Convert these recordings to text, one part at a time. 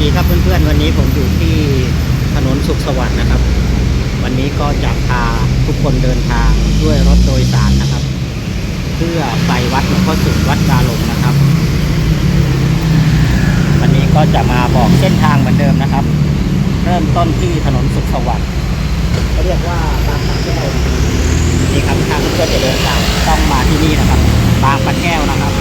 ดีครับเพื่อนๆ วันนี้ผมอยู่ที่ถนนสุขสวัสดิ์นะครับ วันนี้ก็จะพาทุกคนเดินทางด้วยรถโดยสารนะครับ เพื่อไปวัดหลวงพ่อสุขวัดกาหลงนะครับ วันนี้ก็จะมาบอกเส้นทางเหมือนเดิมนะครับ เริ่มต้นที่ถนนสุขสวัสดิ์เขาเรียกว่าบางปะแก้วนี่ครับทางเพื่อจะเดินทางต้องมาที่นี่นะครับ บางปะแก้วนะครับ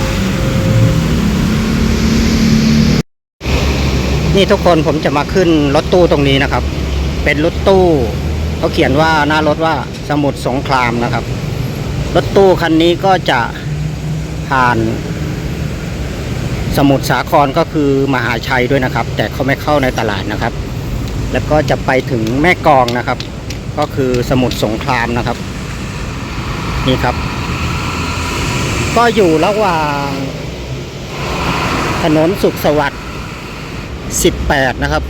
นี่ทุกคนผมจะมาขึ้นรถตู้ตรงนี้นะครับ เป็นรถตู้เขาเขียนว่าหน้ารถว่าสมุทรสงครามนะครับ รถตู้คันนี้ก็จะผ่าน สมุทรสาครก็คือมหาชัยด้วยนะครับ แต่เขาไม่เข้าในตลาดนะครับ แล้วก็จะไปถึงแม่กองนะครับ ก็คือสมุทรสงครามนะครับ นี่ครับ ก็อยู่ระหว่างถนนสุขสวัสดิ์ 18 นะครับ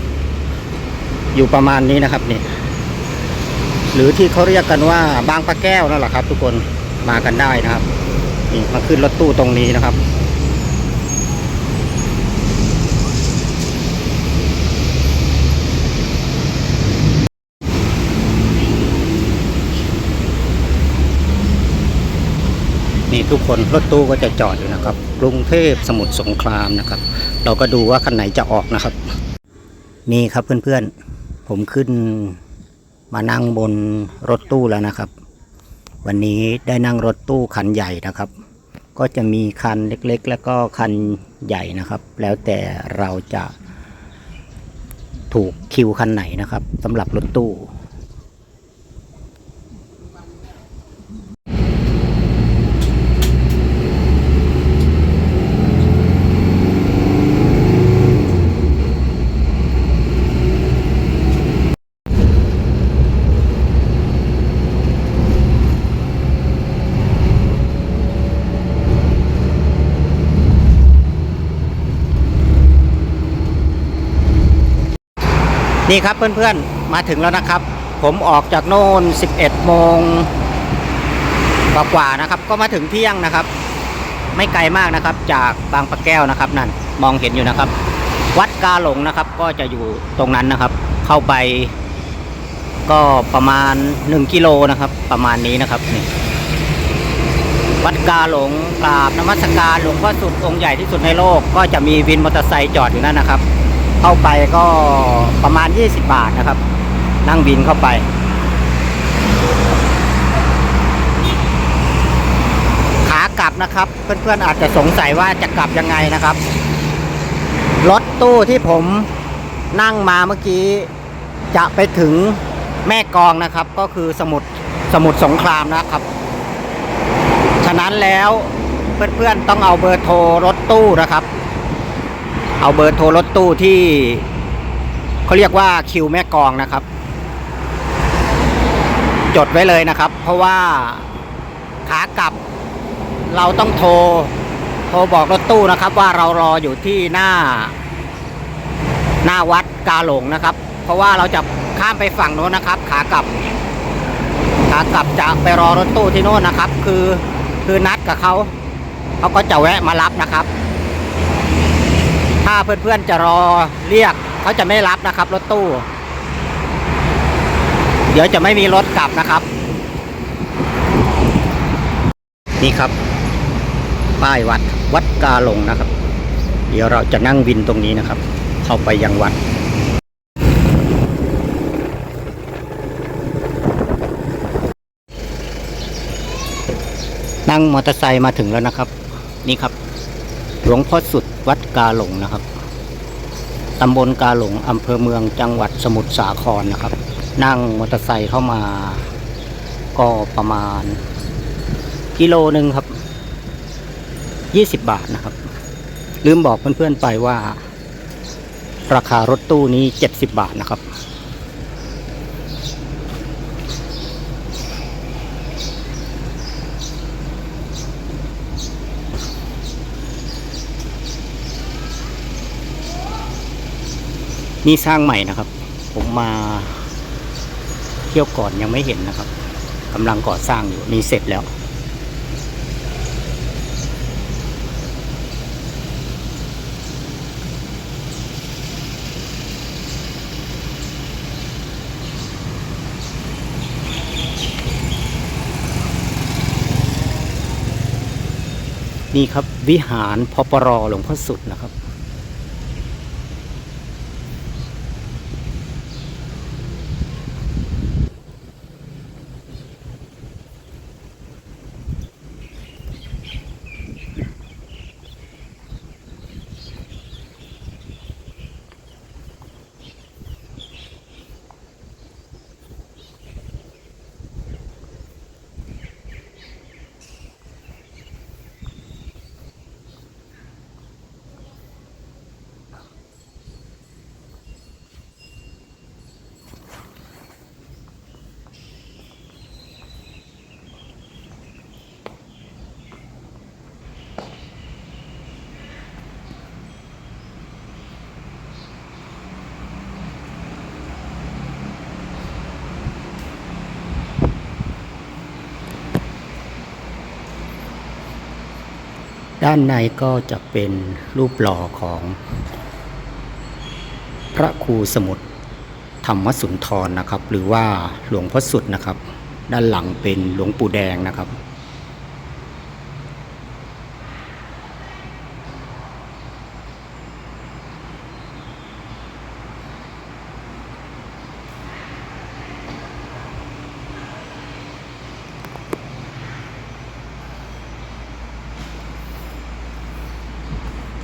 อยู่ประมาณนี้นะครับนี่หรือที่เขาเรียกกันว่าบางปลาแก้วนั่นแหละครับ ทุกคนมากันได้นะครับนี่มาขึ้นรถตู้ตรงนี้นะครับีทุกคนรถตู้ก็จะจอดอยู่นะครับ กรุงเทพสมุทรสงครามนะครับ เราก็ดูว่าคันไหนจะออกนะครับ นี่ครับเพื่อนๆ ผมขึ้นมานั่งบนรถตู้แล้วนะครับ วันนี้ได้นั่งรถตู้คันใหญ่นะครับ ก็จะมีคันเล็กๆ แล้วก็คันใหญ่นะครับ แล้วแต่เราจะถูกคิวคันไหนนะครับสำหรับรถตู้ นี่ครับเพื่อนๆมาถึงแล้วนะครับ ผมออกจากโน่น 11 โมงกว่าๆนะครับ ก็มาถึงเที่ยงนะครับ ไม่ไกลมากนะครับ จากบางปะแก้วนะครับ นั่นมองเห็นอยู่นะครับ วัดกาหลงนะครับ ก็จะอยู่ตรงนั้นนะครับ เข้าไป ก็ประมาณ 1 กิโลนะครับ ประมาณนี้นะครับนี่วัดกาหลงกราบนมัสการหลวงพ่อสุดองค์ใหญ่ที่สุดในโลก ก็จะมีวินมอเตอร์ไซค์จอดอยู่นั่นนะครับ เข้าไปก็ประมาณ 20 บาทนะครับ นั่งบินเข้าไป ขากลับนะครับ เพื่อนๆอาจจะสงสัยว่าจะกลับยังไงนะครับ รถตู้ที่ผมนั่งมาเมื่อกี้จะไปถึงแม่กองนะครับ ก็คือสมุทรสมุทรสงครามนะครับ ฉะนั้นแล้วเพื่อนๆต้องเอาเบอร์โทรรถตู้นะครับ เอาเบอร์โทรรถตู้ที่เขาเรียกว่าคิวแม่กองนะครับ จดไว้เลยนะครับ เพราะว่าขากลับเราต้องโทร โทรบอกรถตู้นะครับ ว่าเรารออยู่ที่หน้า หน้าวัดกาหลงนะครับ เพราะว่าเราจะข้ามไปฝั่งโน้นนะครับ ขากลับ ขากลับจะไปรอรถตู้ที่โน้นนะครับ คือคือนัดกับเขาเขาก็จะแวะมารับนะครับ เพื่อนๆจะรอเรียกเขาจะไม่รับนะครับ รถตู้ เดี๋ยวจะไม่มีรถกลับนะครับ นี่ครับ ป้ายวัดวัดกาหลงนะครับ เดี๋ยวเราจะนั่งวินตรงนี้นะครับ เข้าไปยังวัดนั่งมอเตอร์ไซค์มาถึงแล้วนะครับ นี่ครับ หลวงพ่อสุดวัดกาหลงนะครับ ตำบลกาหลงอำเภอเมืองจังหวัดสมุทรสาครนะครับ นั่งมอเตอร์ไซค์เข้ามา ก็ประมาณ กิโลหนึ่งครับยี่สิบบาทนะครับ ลืมบอกเพื่อนๆไปว่า ราคารถตู้นี้เจ็ดสิบบาทนะครับ นี่สร้างใหม่นะครับ ผมมาเที่ยวก่อนยังไม่เห็นนะครับกำลังก่อสร้างอยู่นี่เสร็จแล้ว นี่ครับวิหารพปรหลวงพ่อสุดนะครับ ด้านในก็จะเป็นรูปหล่อของ พระครูสมุทรธรรมสุนทรนะครับ หรือว่าหลวงพ่อสุดนะครับ ด้านหลังเป็นหลวงปู่แดงนะครับ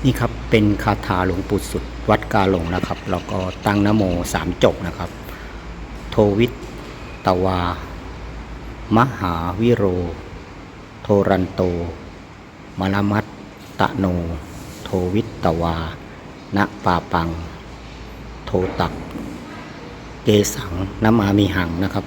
นี่ครับเป็นคาถาหลวงปู่สุดวัดกาหลงนะครับ แล้วก็ตั้งนโมสามจบนะครับ โทวิตตวา มหาวิโร โทรันโต มลมัตตะโน โทวิตตวา ณปาปัง โทตัก เกสังนมามีหังนะครับ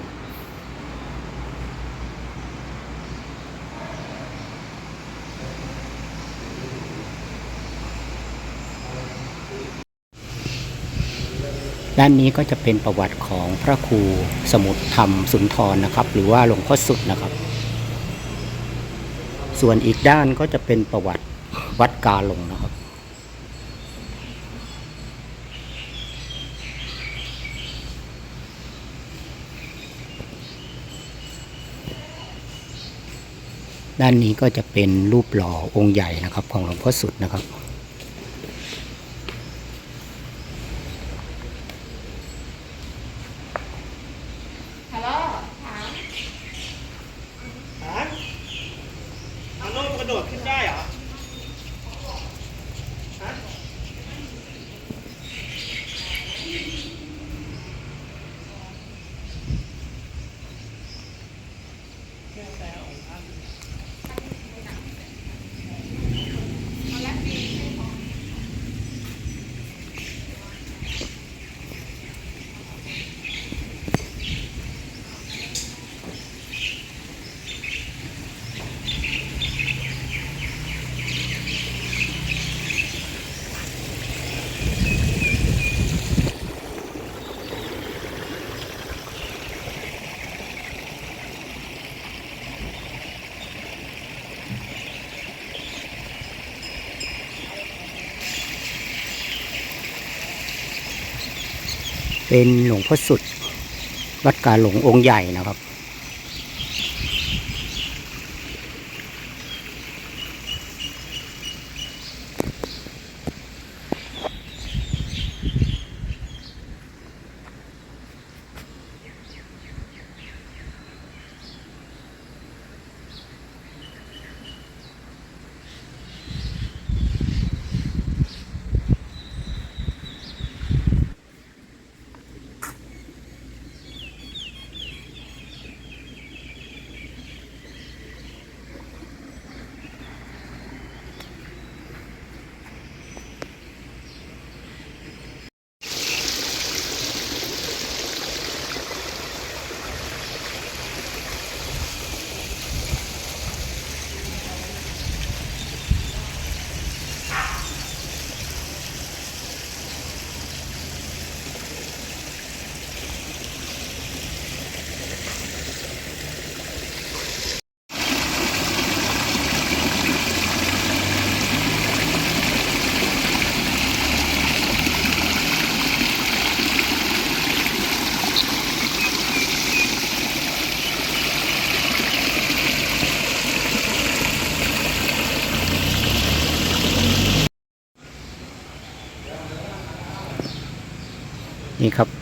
ด้านนี้ก็จะเป็นประวัติของพระครูสมุทรธรรมสุนทรนะครับ หรือว่าหลวงพ่อสุดนะครับ ส่วนอีกด้านก็จะเป็นประวัติวัดกาหลงนะครับ ด้านนี้ก็จะเป็นรูปหล่อองค์ใหญ่นะครับ ของหลวงพ่อสุดนะครับ ฮัลโหลถาม ฮะเอาโลกกระโดดขึ้นได้เหรอ ฮะ เป็นหลวงพ่อสุด วัดกาหลงองค์ใหญ่นะครับ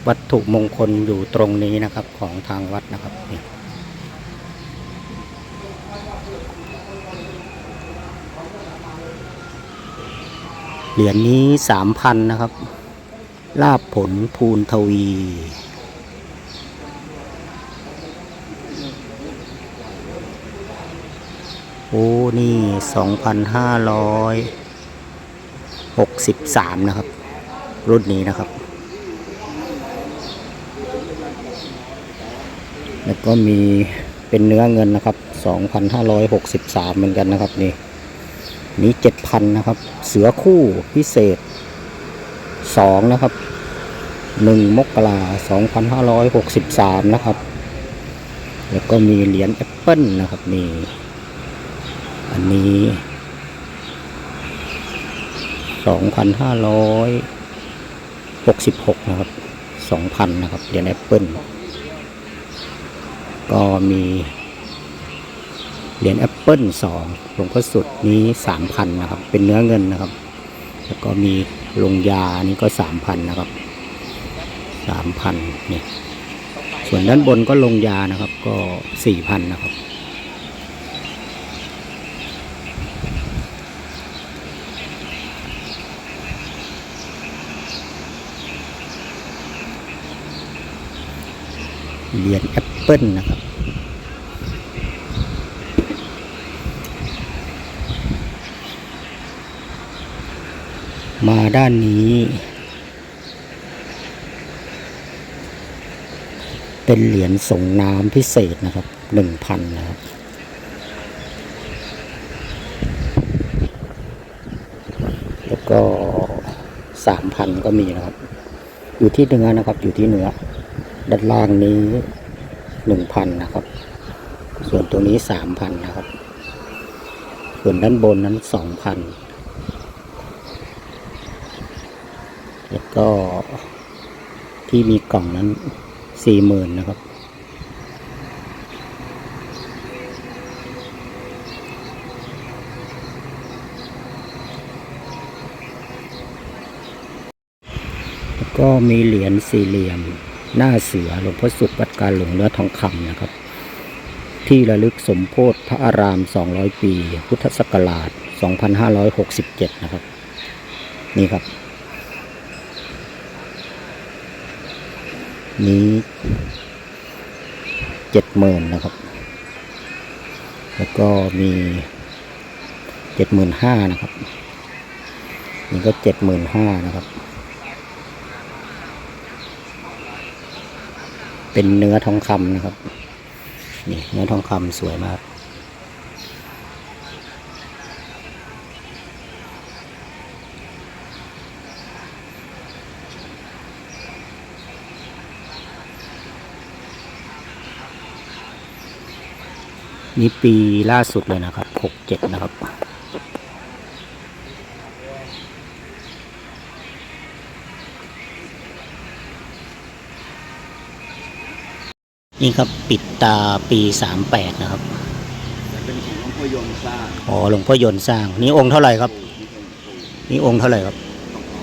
วัตถุมงคลอยู่ตรงนี้นะครับของทางวัดนะครับนี่เหรียญนี้สามพันนะครับ ลาบผลภูนทวี โอ้ นี่สองพันห้าร้อยหกสิบสามนะครับ รุ่นนี้นะครับ แล้วก็มีเป็นเนื้อเงินนะครับ 2,563 เหมือนกันนะครับนี่นี้7,000นะครับ เสือคู่พิเศษ 2 นะครับ 1 มกรา2,563 นะครับ แล้วก็มีเหรียญแอปเปิลนะครับนี่อันนี้ 2,566 นะครับ 2,000 นะครับ เหรียญแอปเปิล ก็มีเหรียญแอปเปิลสองหลวงพ่อสุดนี้สามพันนะครับ เป็นเนื้อเงินนะครับ แล้วก็มีลงยานี่ก็สามพันนะครับสามพันเนี่ยส่วนด้านบนก็ลงยานะครับ ก็สี่พันนะครับเหรียญแอป เปิลนะครับ มาด้านนี้ เป็นเหรียญส่งน้ำพิเศษนะครับหนึ่งพันนะครับแล้วก็สามพันก็มีนะครับ อยู่ที่เนื้อนะครับ อยู่ที่เนื้อด้านล่างนี้ หนึ่งพันนะครับ ส่วนตัวนี้สามพันนะครับ ส่วนด้านบนนั้นสองพันแล้วก็ที่มีกล่องนั้นสี่หมื่นนะครับแล้วก็มีเหรียญสี่เหลี่ยม หน้าเสือหลวงพ่อสุดวัดการหลวงเนื้อทองคำนะครับ ที่ระลึกสมโพธิพระอาราม 200 ปี พุทธศักราช 2567 นะครับ นี่ครับ นี้เจ็ดหมื่นนะครับ แล้วก็มีเจ็ดหมื่นห้านะครับ นี่ก็เจ็ดหมื่นห้านะครับ เป็นเนื้อทองคำนะครับ นี่เนื้อทองคำสวยมาก นี่ปีล่าสุดเลยนะครับหกเจ็ดนะครับ นี่ครับปิดตาปีสามแปดนะครับเป็นของหลวงพ่อยมสร้างอ๋อหลวงพ่อยนต์สร้าง นี่องค์เท่าไหร่ครับ นี่องค์เท่าไหร่ครับ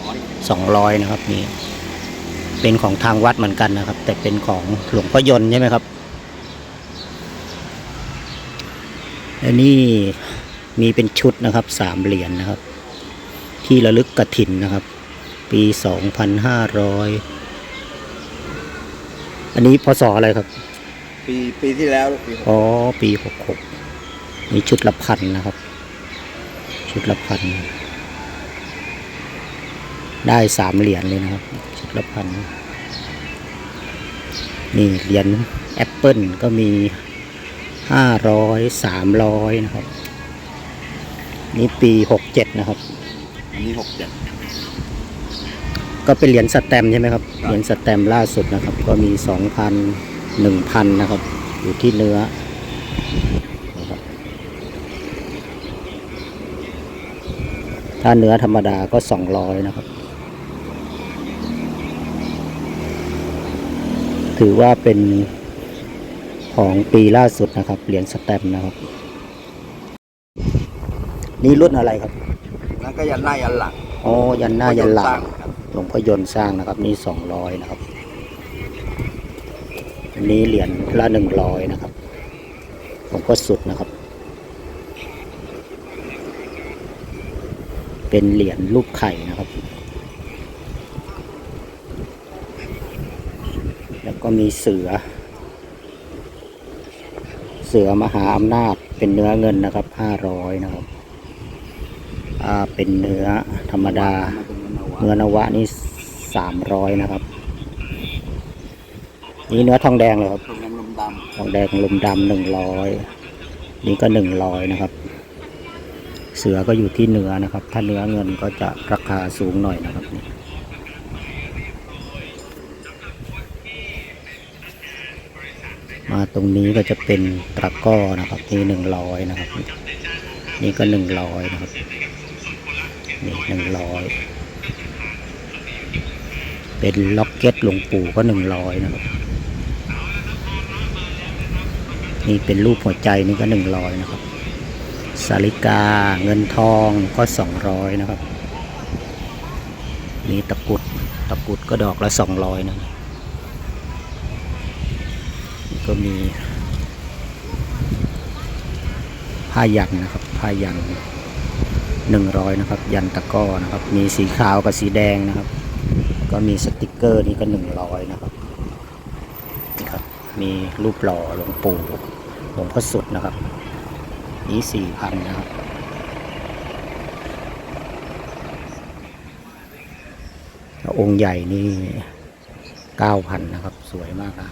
ร้อยสองร้อยนะครับนี่เป็นของทางวัดเหมือนกันนะครับ แต่เป็นของหลวงพ่อยนต์ใช่ไหมครับและนี่มีเป็นชุดนะครับสามเหรียญนะครับ ที่ระลึกกระถินนะครับ ปีสองพันห้าร้อยอันนี้พศอะไรครับ ปีปีที่แล้วปีอ๋อ ปีหกหกนี่ชุดละพันนะครับ ชุดละพัน ได้สามเหรียญเลยนะครับ ชุดละพัน นี่เหรียญแอปเปิลก็มีห้าร้อยสามร้อยนะครับ นี่ปีหกเจ็ดนะครับ อันนี้หกเจ็ดก็เป็นเหรียญสแตมป์ใช่ไหมครับครับ เหรียญสแตมป์ล่าสุดนะครับ ก็มีสองพัน หนึ่งพันนะครับ อยู่ที่เนื้อนะครับถ้าเนื้อธรรมดาก็สองร้อยนะครับ ถือว่าเป็นของปีล่าสุดนะครับ เหรียญสแตมป์นะครับ นี่รุ่นอะไรครับ นั่นก็ยันหน้ายันหลัง อ๋อ ยันหน้ายันหลังสร้างครับหลวงพ่อยนต์สร้างนะครับ นี่สองร้อยนะครับ อันนี้เหรียญละหนึ่งร้อยนะครับหลวงพ่อสุดนะครับ เป็นเหรียญลูกไข่นะครับ แล้วก็มีเสือ เสือมหาอำนาจเป็นเนื้อเงินนะครับห้าร้อยนะครับเป็นเนื้อธรรมดา เนื้อนวะนี่สามร้อยนะครับ นี่เนื้อทองแดงเลยครับตรงนั้นลมดทองแดงลมดำหนึ่งร้อยนี่ก็หนึ่งร้อยนะครับ เสือก็อยู่ที่เนื้อนะครับ ถ้าเนื้อเงินก็จะราคาสูงหน่อยนะครับนี่มาตรงนี้ก็จะเป็นตะกร้อนะครับนี่หนึ่งร้อยนะครับ นี่ก็หนึ่งร้อยนะครับนี่หนึ่งร้อยเป็นล็อกเก็ตหลวงปู่ก็หนึ่งร้อยนะครับ นี่เป็นรูปหัวใจนี่ก็หนึ่งร้อยนะครับสาลิกาเงินทองก็สองร้อยนะครับ นี่ตะกุดตะกุดก็ดอกละสองร้อยนะก็มีผ้ายันนะครับผ้ายันหนึ่งร้อยนะครับ ยันตะก้อนะครับ มีสีขาวกับสีแดงนะครับ ก็มีสติกเกอร์นี่ก็หนึ่งร้อยนะครับนี่ครับ มีรูปหล่อหลวงปู่ หลวงพ่อสุดนะครับ นี้สี่พันนะครับ องค์ใหญ่นี่เก้าพันนะครับ สวยมากนะ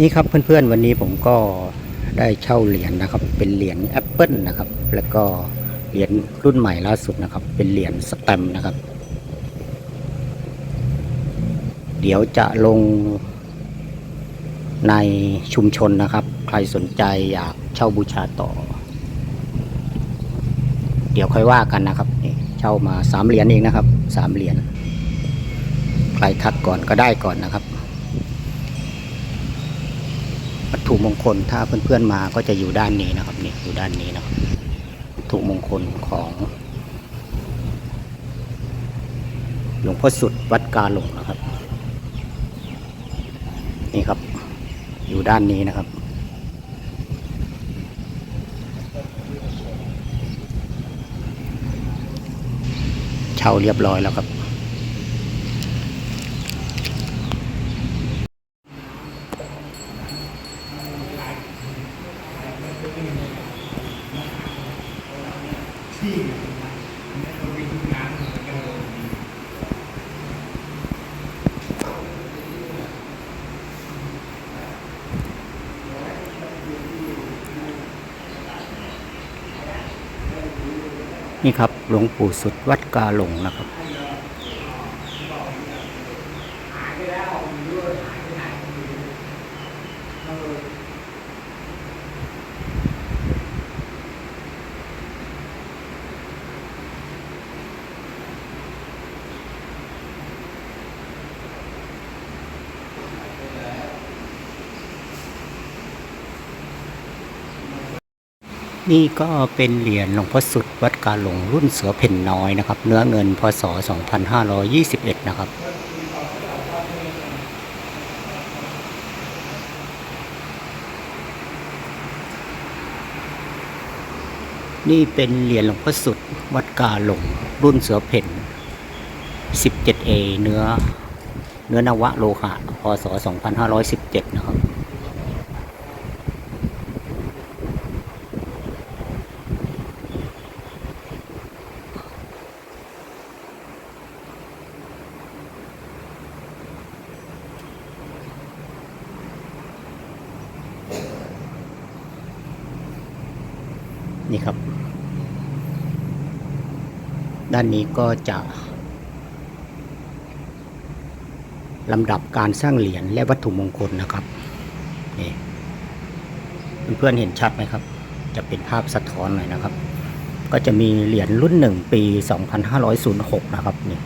นี่ครับเพื่อนๆวันนี้ผมก็ ได้เช่าเหรียญนะครับ เป็นเหรียญแอปเปิลนะครับ แล้วก็เหรียญรุ่นใหม่ล่าสุดนะครับ เป็นเหรียญสแตมป์นะครับ เดี๋ยวจะลงในชุมชนนะครับ ใครสนใจอยากเช่าบูชาต่อ เดี๋ยวค่อยว่ากันนะครับนี่เช่ามาสามเหรียญเองนะครับสามเหรียญใครทักก่อนก็ได้ก่อนนะครับ วัตถุมงคลถ้าเพื่อนๆมาก็จะอยู่ด้านนี้นะครับนี่อยู่ด้านนี้นะครับวัตถุมงคลของหลวงพ่อสุดวัดกาหลงนะครับ นี่ครับ อยู่ด้านนี้นะครับ เช่าเรียบร้อยแล้วครับ นี่ครับหลวงปู่สุดวัดกาหลงนะครับ นี่ก็เป็นเหรียญหลวงพ่อสุดวัดกาหลงรุ่นเสือเพ่นน้อยนะครับ เนื้อเงินพศ 2521 นะครับ นี่เป็นเหรียญหลวงพ่อสุดวัดกาหลงรุ่นเสือเพ่น 17A เนื้อเนื้อนวะโลหะพศ 2517 นะครับ นี่ครับ ด้า นี้ก็จะลำดับการสร้างเหรียญและวัตถุมงคลนะครับนี่เพื่อนๆเห็นชัดไหมครับ จะเป็นภาพสะท้อนหน่อยนะครับ ก็จะมีเหรียญรุ่นหนึ่งปี 2506 นะครับนี่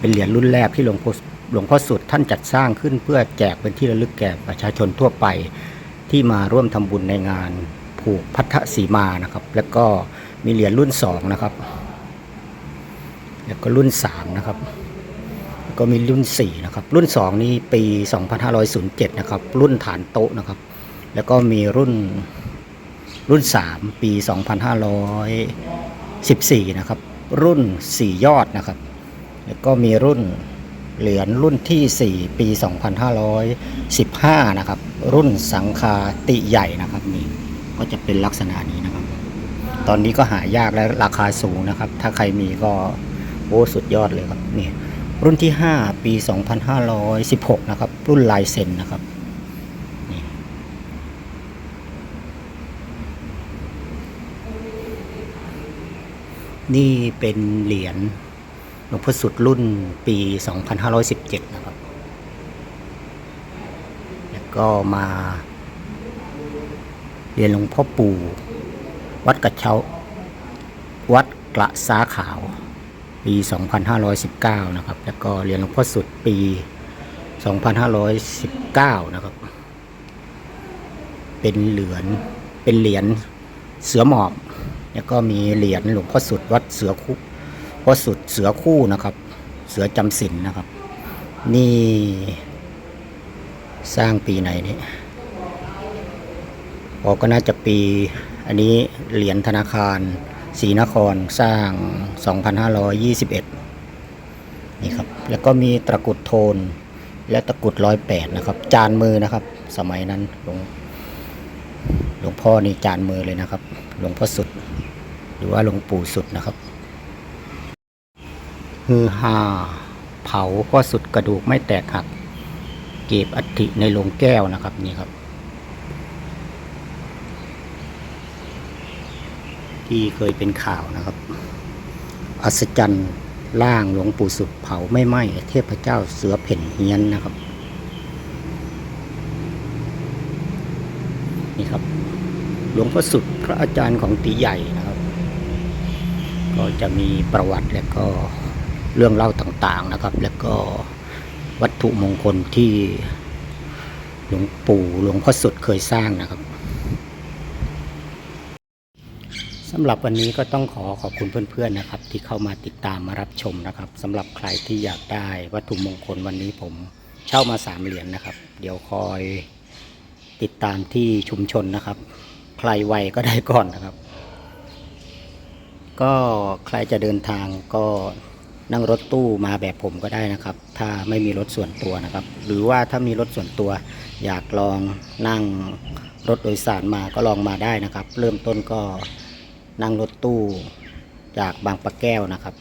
เป็นเหรียญรุ่นแรกที่หลวงพ่อหลวงพ่อสุดท่านจัดสร้างขึ้นเพื่อแจกเป็นที่ระลึกแก่ประชาชนทั่วไปที่มาร่วมทำบุญในงานผูกพัทธสีมานะครับ แล้วก็มีเหรียญรุ่นสองนะครับ แล้วก็รุ่นสามนะครับ ก็มีรุ่นสี่นะครับ รุ่นสองนี่ปี 2507 นะครับ รุ่นฐานโต๊ะนะครับ แล้วก็มีรุ่นรุ่นสามปี 2514 นะครับ รุ่นสี่ยอดนะครับ แล้วก็มีรุ่นเหรียญรุ่นที่ 4 ปี 2515 นะครับ รุ่นสังคาติใหญ่นะครับนี่ก็จะเป็นลักษณะนี้นะครับ ตอนนี้ก็หายากและราคาสูงนะครับ ถ้าใครมีก็ โอ้สุดยอดเลยครับนี่รุ่นที่ 5 ปี 2516 นะครับ รุ่นลายเซ็นนะครับนี่เป็นเหรียญหลวงพ่อสุดรุ่นปี 2517 นะครับ แล้วก็มาเหรียญหลวงพ่อปู่ วัดกระเช้า วัดกระซ้าขาว 2519 นะครับ แล้วก็เหรียญหลวงพ่อสุดปี 2519 นะครับ เป็นเหรียญ เป็นเหรียญเสือหมอบ แล้วก็มีเหรียญหลวงพ่อสุดวัดเสือคู่พ่อสุดเสือคู่นะครับ เสือจำศีลนะครับ นี่สร้างปีไหนเนี่ยออกก็น่าจะปี อันนี้เหรียญธนาคาร ศรีนครสร้าง 2521 นี่ครับ แล้วก็มีตะกุดโทน และตะกุดร้อยแปดนะครับ จานมือนะครับ สมัยนั้นหลวงหลวงพ่อนี่จานมือเลยนะครับ หลวงพ่อสุด หรือว่าหลวงปู่สุดนะครับฮือฮาเผาพ่อสุดกระดูกไม่แตกหัก เก็บอัฐิในโลงแก้วนะครับนี่ครับ ที่เคยเป็นข่าวนะครับ อัศจรรย์ล่างหลวงปู่สุดเผาไม่ไหม้เทพเจ้าเสือเพ่นเฮียนนะครับ นี่ครับ หลวงพ่อสุดพระอาจารย์ของตีใหญ่นะครับ ก็จะมีประวัติและก็เรื่องเล่าต่างๆนะครับ แล้วก็วัตถุมงคลที่หลวงปู่หลวงพ่อสุดเคยสร้างนะครับ สำหรับวันนี้ก็ต้องขอขอบคุณเพื่อนๆนะครับ ที่เข้ามาติดตามมารับชมนะครับสำหรับใครที่อยากได้วัตถุมงคลวันนี้ผมเช่ามาสามเหรียญนะครับ เดี๋ยวคอยติดตามที่ชุมชนนะครับ ใครไวก็ได้ก่อนนะครับ ก็ใครจะเดินทางก็นั่งรถตู้มาแบบผมก็ได้นะครับ ถ้าไม่มีรถส่วนตัวนะครับ หรือว่าถ้ามีรถส่วนตัว อยากลองนั่งรถโดยสารมาก็ลองมาได้นะครับ เริ่มต้นก็ นั่งรถตู้จากบางปะแก้วนะครับ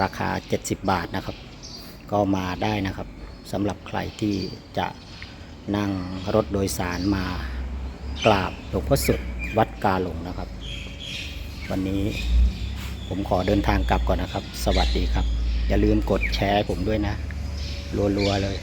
ราคา 70 บาทนะครับ ก็มาได้นะครับสำหรับใครที่จะนั่งรถโดยสารมากราบหลวงพ่อสุดวัดกาหลงนะครับ วันนี้ผมขอเดินทางกลับก่อนนะครับ สวัสดีครับ อย่าลืมกดแชร์ผมด้วยนะ รัวๆเลย